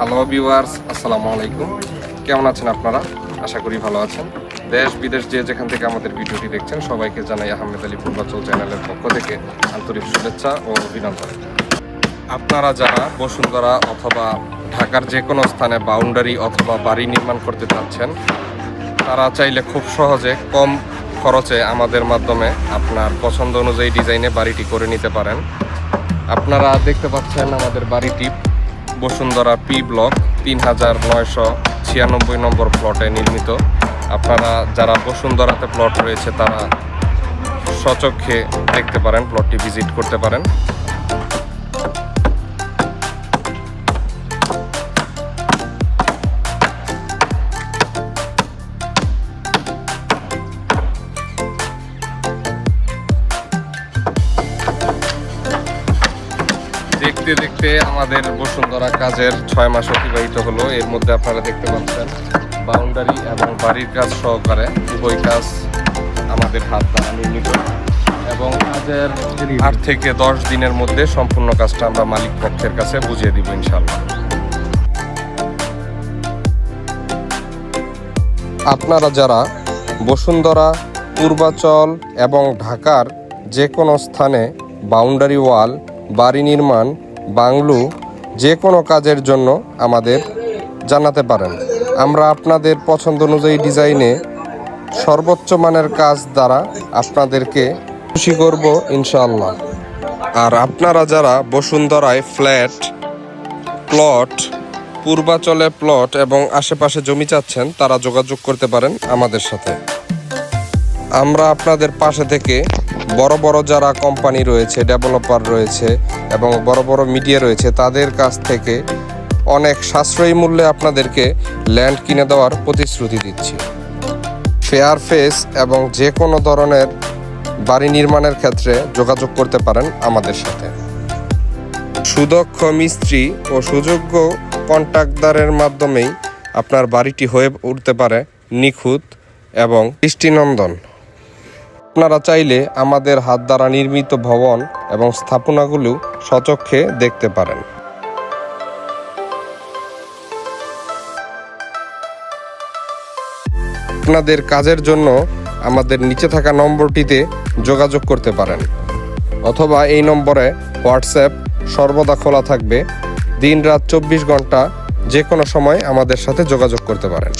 Hello viewers আসসালামু আলাইকুম কেমন আছেন আপনারা? আশা করি ভালো আছেন। দেশ, বিদেশ যে যেখান থেকে আমাদের ভিডিওটি দেখছেন, সবাইকে জানাই আহমেদ আলী পূর্বাচল চ্যানেলের পক্ষ থেকে আন্তরিক শুভেচ্ছা ও অভিনন্দন। আপনারা যারা বসুন্ধরা অথবা ঢাকার যে কোনো স্থানে বাউন্ডারি অথবা বাড়ি নির্মাণ করতে চাচ্ছেন, তারা চাইলে খুব সহজে কম খরচে আমাদের মাধ্যমে আপনার পছন্দ অনুযায়ী ডিজাইনে বাড়িটি করে নিতে পারেন। আপনারা দেখতে পাচ্ছেন আমাদের বাড়িটি বসুন্ধরা পি ব্লক, তিন হাজার নয়শো ছিয়ানব্বই নম্বর প্লটে নির্মিত। আপনারা যারা বসুন্ধরাতে প্লট রয়েছে, তারা সচক্ষে দেখতে পারেন প্লটটি ভিজিট করতে পারেন। দেখতে দেখতে আমাদের বসুন্ধরা কাজের ছয় মাস অতিবাহিত হলো। এর মধ্যে আপনারা দেখতে পাচ্ছেন, বাউন্ডারি এবং বাড়ির কাজ সহকারে উভয় কাজ আমাদের হাত দ্বারা নির্মিত। এবং কাজের আট থেকে দশ দিনের মধ্যে সম্পূর্ণ কাজটা আমরা মালিক পক্ষের কাছে বুঝিয়ে দিব ইনশাল্লাহ আপনারা যারা বসুন্ধরা, পূর্বাচল এবং ঢাকার যে কোনো স্থানে বাউন্ডারি ওয়াল, বাড়ি নির্মাণ বাংলো যে কোনো কাজের জন্য আমাদের জানাতে পারেন। আমরা আপনাদের পছন্দ অনুযায়ী ডিজাইনে সর্বোচ্চ মানের কাজ দ্বারা আপনাদেরকে খুশি করব ইনশাআল্লাহ। আর আপনারা যারা বসুন্ধরায় ফ্ল্যাট, প্লট, পূর্বাচলে প্লট এবং আশেপাশে জমি চাচ্ছেন, তারা যোগাযোগ করতে পারেন আমাদের সাথে। আমরা আপনাদের পাশে থেকে বড় বড় যারা কোম্পানি রয়েছে ডেভেলপার রয়েছে এবং বড় বড় মিডিয়া রয়েছে, তাদের কাছ থেকে অনেক সাশ্রয়ী মূল্যে আপনাদেরকে ল্যান্ড কিনে দেওয়ার প্রতিশ্রুতি দিচ্ছি। ফেয়ার ফেস এবং যে কোনো ধরনের বাড়ি নির্মাণের ক্ষেত্রে যোগাযোগ করতে পারেন আমাদের সাথে। সুদক্ষ মিস্ত্রি ও সুযোগ্য কন্ট্রাক্টদারের মাধ্যমেই আপনার বাড়িটি হয়ে উঠতে পারে নিখুঁত এবং দৃষ্টিনন্দন। আপনারা চাইলে আমাদের হাত দ্বারা নির্মিত ভবন এবং স্থাপনাগুলো সচক্ষে দেখতে পারেন। আপনাদের কাজের জন্য আমাদের নিচে থাকা নম্বরটিতে যোগাযোগ করতে পারেন অথবা এই নম্বরে হোয়াটসঅ্যাপ সর্বদা খোলা থাকবে। দিন রাত চব্বিশ ঘণ্টা যে কোনো সময় আমাদের সাথে যোগাযোগ করতে পারেন।